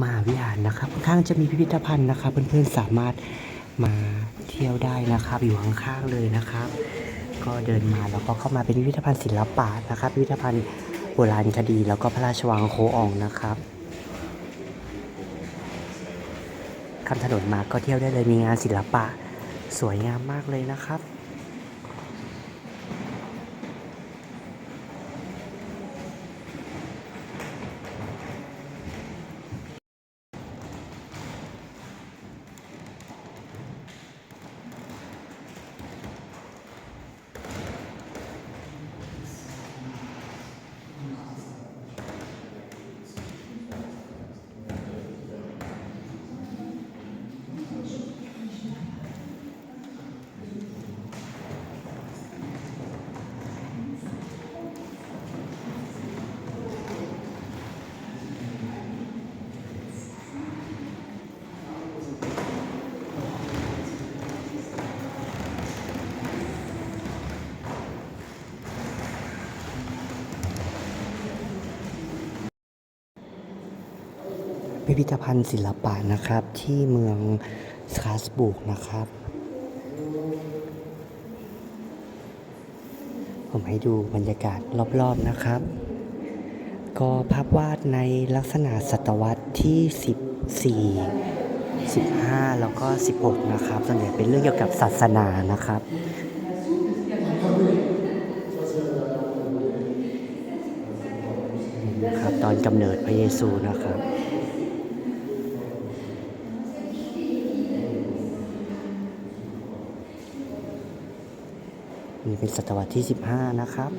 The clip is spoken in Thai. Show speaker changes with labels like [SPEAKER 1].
[SPEAKER 1] มหาวิหารนะครับข้างจะมีพิพิธภัณฑ์นะครับ เพื่อนๆสามารถมาเที่ยวได้นะครับ อยู่ข้างๆเลยนะครับ ก็เดินมาแล้วก็เข้ามาเป็นพิพิธภัณฑ์ศิลปะนะครับ พิพิธภัณฑ์โบราณคดี แล้วก็พระราชวังโคอองนะครับข้ามถนนมาก็เที่ยวได้เลยมีงานศิลปะ สวยงามมากเลยนะครับ พิพิธภัณฑ์ศิลปะนะครับ ที่เมืองสคาสบุกนะครับ ผมให้ดูบรรยากาศรอบๆนะครับ ก็ภาพวาดในลักษณะศตวรรษที่ 14 15 แล้วก็ 16 นะครับ ส่วนใหญ่เป็นเรื่องเกี่ยวกับศาสนานะครับนะครับตอนกำเนิดพระเยซูนะครับ นี่เป็นศตวรรษที่ 15 นะครับ